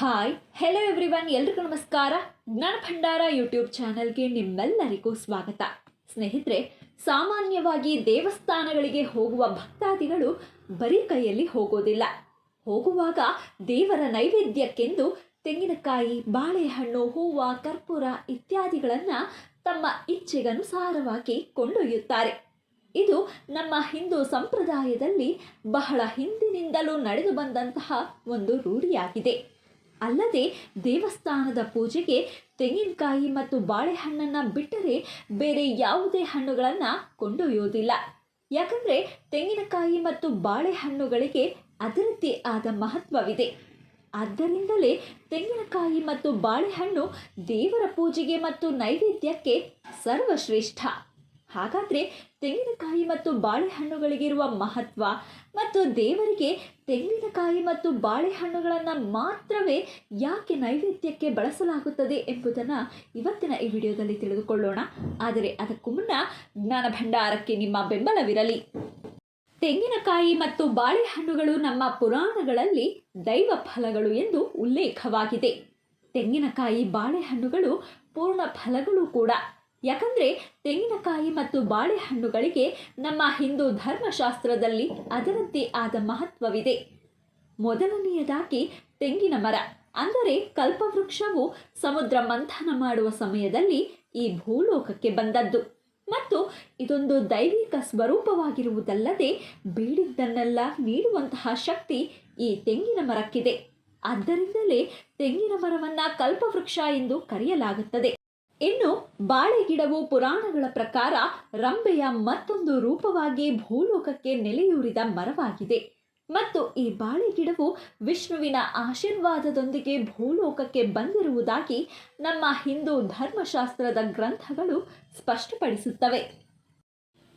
Hi hello everyone ಎಲ್ರಿಗೂ ನಮಸ್ಕಾರ. ಜ್ಞಾನ ಭಂಡಾರ ಯೂಟ್ಯೂಬ್ ಚಾನೆಲ್ಗೆ ನಿಮ್ಮೆಲ್ಲರಿಗೂ ಸ್ವಾಗತ. ಸ್ನೇಹಿತರೆ, ಸಾಮಾನ್ಯವಾಗಿ ದೇವಸ್ಥಾನಗಳಿಗೆ ಹೋಗುವ ಭಕ್ತಾದಿಗಳು ಬರೀ ಕೈಯಲ್ಲಿ ಹೋಗೋದಿಲ್ಲ. ಹೋಗುವಾಗ ದೇವರ ನೈವೇದ್ಯಕ್ಕೆಂದು ತೆಂಗಿನಕಾಯಿ, ಬಾಳೆಹಣ್ಣು, ಹೂವು, ಕರ್ಪೂರ ಇತ್ಯಾದಿಗಳನ್ನು ತಮ್ಮ ಇಚ್ಛೆಗನುಸಾರವಾಗಿ ಕೊಂಡೊಯ್ಯುತ್ತಾರೆ. ಇದು ನಮ್ಮ ಹಿಂದೂ ಸಂಪ್ರದಾಯದಲ್ಲಿ ಬಹಳ ಹಿಂದಿನಿಂದಲೂ ನಡೆದು ಬಂದಂತಹ ಒಂದು ರೂಢಿಯಾಗಿದೆ. ಅಲ್ಲದೆ ದೇವಸ್ಥಾನದ ಪೂಜೆಗೆ ತೆಂಗಿನಕಾಯಿ ಮತ್ತು ಬಾಳೆಹಣ್ಣನ್ನು ಬಿಟ್ಟರೆ ಬೇರೆ ಯಾವುದೇ ಹಣ್ಣುಗಳನ್ನು ಕೊಂಡೊಯ್ಯೋದಿಲ್ಲ ಯಾಕಂದರೆ ತೆಂಗಿನಕಾಯಿ ಮತ್ತು ಬಾಳೆಹಣ್ಣುಗಳಿಗೆ ಅದರದ್ದೇ ಆದ ಮಹತ್ವವಿದೆ. ಆದ್ದರಿಂದಲೇ ತೆಂಗಿನಕಾಯಿ ಮತ್ತು ಬಾಳೆಹಣ್ಣು ದೇವರ ಪೂಜೆಗೆ ಮತ್ತು ನೈವೇದ್ಯಕ್ಕೆ ಸರ್ವಶ್ರೇಷ್ಠ. ಹಾಗಾದರೆ ತೆಂಗಿನಕಾಯಿ ಮತ್ತು ಬಾಳೆಹಣ್ಣುಗಳಿಗಿರುವ ಮಹತ್ವ ಮತ್ತು ದೇವರಿಗೆ ತೆಂಗಿನಕಾಯಿ ಮತ್ತು ಬಾಳೆಹಣ್ಣುಗಳನ್ನು ಮಾತ್ರವೇ ಯಾಕೆ ನೈವೇದ್ಯಕ್ಕೆ ಬಳಸಲಾಗುತ್ತದೆ ಎಂಬುದನ್ನು ಇವತ್ತಿನ ಈ ವಿಡಿಯೋದಲ್ಲಿ ತಿಳಿದುಕೊಳ್ಳೋಣ. ಆದರೆ ಅದಕ್ಕೂ ಮುನ್ನ ಜ್ಞಾನ ಭಂಡಾರಕ್ಕೆ ನಿಮ್ಮ ಬೆಂಬಲವಿರಲಿ. ತೆಂಗಿನಕಾಯಿ ಮತ್ತು ಬಾಳೆಹಣ್ಣುಗಳು ನಮ್ಮ ಪುರಾಣಗಳಲ್ಲಿ ದೈವ ಫಲಗಳು ಎಂದು ಉಲ್ಲೇಖವಾಗಿದೆ. ತೆಂಗಿನಕಾಯಿ, ಬಾಳೆಹಣ್ಣುಗಳು ಪೂರ್ಣ ಫಲಗಳು ಕೂಡ. ಯಾಕಂದರೆ ತೆಂಗಿನಕಾಯಿ ಮತ್ತು ಬಾಳೆಹಣ್ಣುಗಳಿಗೆ ನಮ್ಮ ಹಿಂದೂ ಧರ್ಮಶಾಸ್ತ್ರದಲ್ಲಿ ಅದರಂತೆ ಆದ ಮಹತ್ವವಿದೆ. ಮೊದಲನೆಯದಾಗಿ ತೆಂಗಿನ ಮರ, ಅಂದರೆ ಕಲ್ಪವೃಕ್ಷವು ಸಮುದ್ರ ಮಂಥನ ಮಾಡುವ ಸಮಯದಲ್ಲಿ ಈ ಭೂಲೋಕಕ್ಕೆ ಬಂದದ್ದು. ಮತ್ತು ಇದೊಂದು ದೈವಿಕ ಸ್ವರೂಪವಾಗಿರುವುದಲ್ಲದೆ ಬೀಳಿದ್ದನ್ನೆಲ್ಲ ನೀಡುವಂತಹ ಶಕ್ತಿ ಈ ತೆಂಗಿನ ಮರಕ್ಕಿದೆ. ಆದ್ದರಿಂದಲೇ ತೆಂಗಿನ ಮರವನ್ನು ಕಲ್ಪವೃಕ್ಷ ಎಂದು ಕರೆಯಲಾಗುತ್ತದೆ. ಇನ್ನು ಬಾಳೆಗಿಡವು ಪುರಾಣಗಳ ಪ್ರಕಾರ ರಂಬೆಯ ಮತ್ತೊಂದು ರೂಪವಾಗಿ ಭೂಲೋಕಕ್ಕೆ ನೆಲೆಯೂರಿದ ಮರವಾಗಿದೆ. ಮತ್ತು ಈ ಬಾಳೆಗಿಡವು ವಿಷ್ಣುವಿನ ಆಶೀರ್ವಾದದೊಂದಿಗೆ ಭೂಲೋಕಕ್ಕೆ ಬಂದಿರುವುದಾಗಿ ನಮ್ಮ ಹಿಂದೂ ಧರ್ಮಶಾಸ್ತ್ರದ ಗ್ರಂಥಗಳು ಸ್ಪಷ್ಟಪಡಿಸುತ್ತವೆ.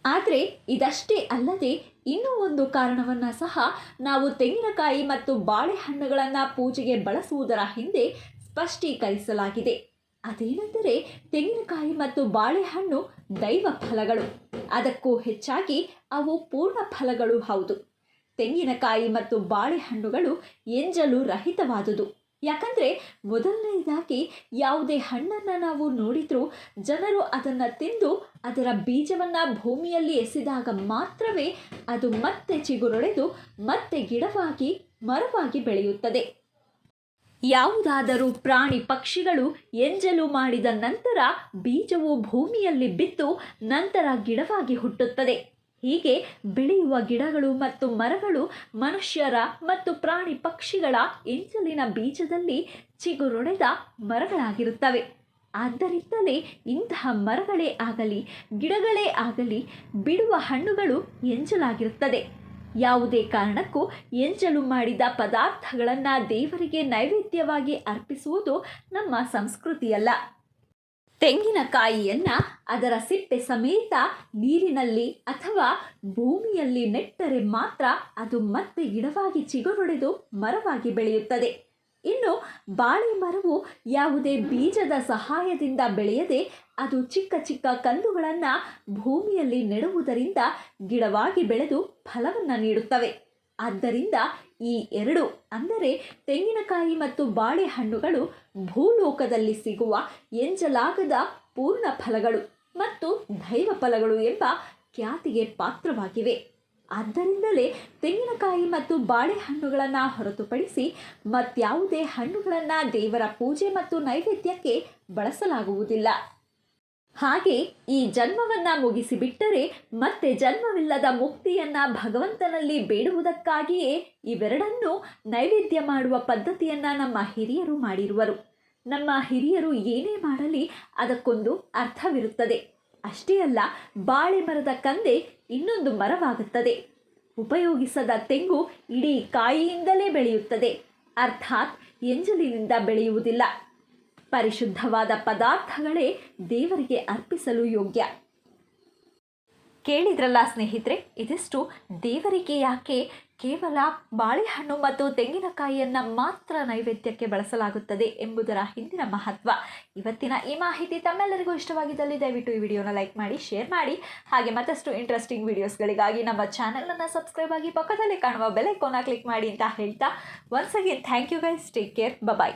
ಆದರೆ ಇದಷ್ಟೇ ಅಲ್ಲದೆ ಇನ್ನೂ ಒಂದು ಕಾರಣವನ್ನು ಸಹ ನಾವು ತೆಂಗಿನಕಾಯಿ ಮತ್ತು ಬಾಳೆಹಣ್ಣುಗಳನ್ನು ಪೂಜೆಗೆ ಬಳಸುವುದರ ಹಿಂದೆ ಸ್ಪಷ್ಟೀಕರಿಸಲಾಗಿದೆ. ಅದೇನೆಂದರೆ ತೆಂಗಿನಕಾಯಿ ಮತ್ತು ಬಾಳೆಹಣ್ಣು ದೈವ ಫಲಗಳು. ಅದಕ್ಕೂ ಹೆಚ್ಚಾಗಿ ಅವು ಪೂರ್ಣ ಫಲಗಳು ಹೌದು. ತೆಂಗಿನಕಾಯಿ ಮತ್ತು ಬಾಳೆಹಣ್ಣುಗಳು ಎಂಜಲು ರಹಿತವಾದುದು. ಯಾಕಂದರೆ ಮೊದಲನೆಯದಾಗಿ ಯಾವುದೇ ಹಣ್ಣನ್ನು ನಾವು ನೋಡಿದರೂ ಜನರು ಅದನ್ನು ತಿಂದು ಅದರ ಬೀಜವನ್ನು ಭೂಮಿಯಲ್ಲಿ ಎಸೆದಾಗ ಮಾತ್ರವೇ ಅದು ಮತ್ತೆ ಚಿಗುರೊಡೆದು ಮತ್ತೆ ಗಿಡವಾಗಿ ಮರವಾಗಿ ಬೆಳೆಯುತ್ತದೆ. ಯಾವುದಾದರೂ ಪ್ರಾಣಿ ಪಕ್ಷಿಗಳು ಎಂಜಲು ಮಾಡಿದ ನಂತರ ಬೀಜವು ಭೂಮಿಯಲ್ಲಿ ಬಿದ್ದು ನಂತರ ಗಿಡವಾಗಿ ಹುಟ್ಟುತ್ತದೆ. ಹೀಗೆ ಬೆಳೆಯುವ ಗಿಡಗಳು ಮತ್ತು ಮರಗಳು ಮನುಷ್ಯರ ಮತ್ತು ಪ್ರಾಣಿ ಪಕ್ಷಿಗಳ ಎಂಜಲಿನ ಬೀಜದಲ್ಲಿ ಚಿಗುರೊಡೆದ ಮರಗಳಾಗಿರುತ್ತವೆ. ಆದ್ದರಿಂದಲೇ ಇಂತಹ ಮರಗಳೇ ಆಗಲಿ, ಗಿಡಗಳೇ ಆಗಲಿ ಬಿಡುವ ಹಣ್ಣುಗಳು ಎಂಜಲಾಗಿರುತ್ತದೆ. ಯಾವುದೇ ಕಾರಣಕ್ಕೂ ಎಂಜಲು ಮಾಡಿದ ಪದಾರ್ಥಗಳನ್ನು ದೇವರಿಗೆ ನೈವೇದ್ಯವಾಗಿ ಅರ್ಪಿಸುವುದು ನಮ್ಮ ಸಂಸ್ಕೃತಿಯಲ್ಲ. ತೆಂಗಿನಕಾಯಿಯನ್ನು ಅದರ ಸಿಪ್ಪೆ ಸಮೇತ ನೀರಿನಲ್ಲಿ ಅಥವಾ ಭೂಮಿಯಲ್ಲಿ ನೆಟ್ಟರೆ ಮಾತ್ರ ಅದು ಮತ್ತೆ ಗಿಡವಾಗಿ ಚಿಗುರೊಡೆದು ಮರವಾಗಿ ಬೆಳೆಯುತ್ತದೆ. ಇನ್ನು ಬಾಳೆ ಮರವು ಯಾವುದೇ ಬೀಜದ ಸಹಾಯದಿಂದ ಬೆಳೆಯದೆ ಅದು ಚಿಕ್ಕ ಚಿಕ್ಕ ಕಂದುಗಳನ್ನು ಭೂಮಿಯಲ್ಲಿ ನೆಡುವುದರಿಂದ ಗಿಡವಾಗಿ ಬೆಳೆದು ಫಲವನ್ನು ನೀಡುತ್ತವೆ. ಆದ್ದರಿಂದ ಈ ಎರಡು, ಅಂದರೆ ತೆಂಗಿನಕಾಯಿ ಮತ್ತು ಬಾಳೆಹಣ್ಣುಗಳು ಭೂಲೋಕದಲ್ಲಿ ಸಿಗುವ ಎಂಜಲಾಗದ ಪೂರ್ಣ ಫಲಗಳು ಮತ್ತು ದೈವ ಫಲಗಳು ಎಂಬ ಖ್ಯಾತಿಗೆ ಪಾತ್ರವಾಗಿವೆ. ಆದ್ದರಿಂದಲೇ ತೆಂಗಿನಕಾಯಿ ಮತ್ತು ಬಾಳೆಹಣ್ಣುಗಳನ್ನು ಹೊರತುಪಡಿಸಿ ಮತ್ಯಾವುದೇ ಹಣ್ಣುಗಳನ್ನು ದೇವರ ಪೂಜೆ ಮತ್ತು ನೈವೇದ್ಯಕ್ಕೆ ಬಳಸಲಾಗುವುದಿಲ್ಲ. ಹಾಗೆ ಈ ಜನ್ಮವನ್ನು ಮುಗಿಸಿಬಿಟ್ಟರೆ ಮತ್ತೆ ಜನ್ಮವಿಲ್ಲದ ಮುಕ್ತಿಯನ್ನು ಭಗವಂತನಲ್ಲಿ ಬೇಡುವುದಕ್ಕಾಗಿಯೇ ಇವೆರಡನ್ನೂ ನೈವೇದ್ಯ ಮಾಡುವ ಪದ್ಧತಿಯನ್ನು ನಮ್ಮ ಹಿರಿಯರು ಮಾಡಿರುವರು. ನಮ್ಮ ಹಿರಿಯರು ಏನೇ ಮಾಡಲಿ ಅದಕ್ಕೊಂದು ಅರ್ಥವಿರುತ್ತದೆ. ಅಷ್ಟೇ ಅಲ್ಲ, ಬಾಳೆ ಮರದ ಕಂದೆ ಇನ್ನೊಂದು ಮರವಾಗುತ್ತದೆ. ಉಪಯೋಗಿಸದ ತೆಂಗು ಇಡೀ ಕಾಯಿಯಿಂದಲೇ ಬೆಳೆಯುತ್ತದೆ. ಅರ್ಥಾತ್ ಎಂಜಲಿನಿಂದ ಬೆಳೆಯುವುದಿಲ್ಲ. ಪರಿಶುದ್ಧವಾದ ಪದಾರ್ಥಗಳೇ ದೇವರಿಗೆ ಅರ್ಪಿಸಲು ಯೋಗ್ಯ. ಕೇಳಿದ್ರಲ್ಲ ಸ್ನೇಹಿತರೆ, ಇದಿಷ್ಟು ದೇವರಿಗೆ ಯಾಕೆ ಕೇವಲ ಬಾಳೆಹಣ್ಣು ಮತ್ತು ತೆಂಗಿನಕಾಯಿಯನ್ನು ಮಾತ್ರ ನೈವೇದ್ಯಕ್ಕೆ ಬಳಸಲಾಗುತ್ತದೆ ಎಂಬುದರ ಹಿಂದಿನ ಮಹತ್ವ. ಇವತ್ತಿನ ಈ ಮಾಹಿತಿ ತಮ್ಮೆಲ್ಲರಿಗೂ ಇಷ್ಟವಾಗಿದ್ದಲ್ಲಿ ದಯವಿಟ್ಟು ಈ ವಿಡಿಯೋನ ಲೈಕ್ ಮಾಡಿ, ಶೇರ್ ಮಾಡಿ. ಹಾಗೆ ಮತ್ತಷ್ಟು ಇಂಟ್ರೆಸ್ಟಿಂಗ್ ವಿಡಿಯೋಸ್ಗಳಿಗಾಗಿ ನಮ್ಮ ಚಾನಲನ್ನು ಸಬ್ಸ್ಕ್ರೈಬ್ ಆಗಿ ಪಕ್ಕದಲ್ಲಿ ಕಾಣುವ ಬೆಲೆ ಕೋನ ಕ್ಲಿಕ್ ಮಾಡಿ ಅಂತ ಹೇಳ್ತಾ once again thank you guys take care bye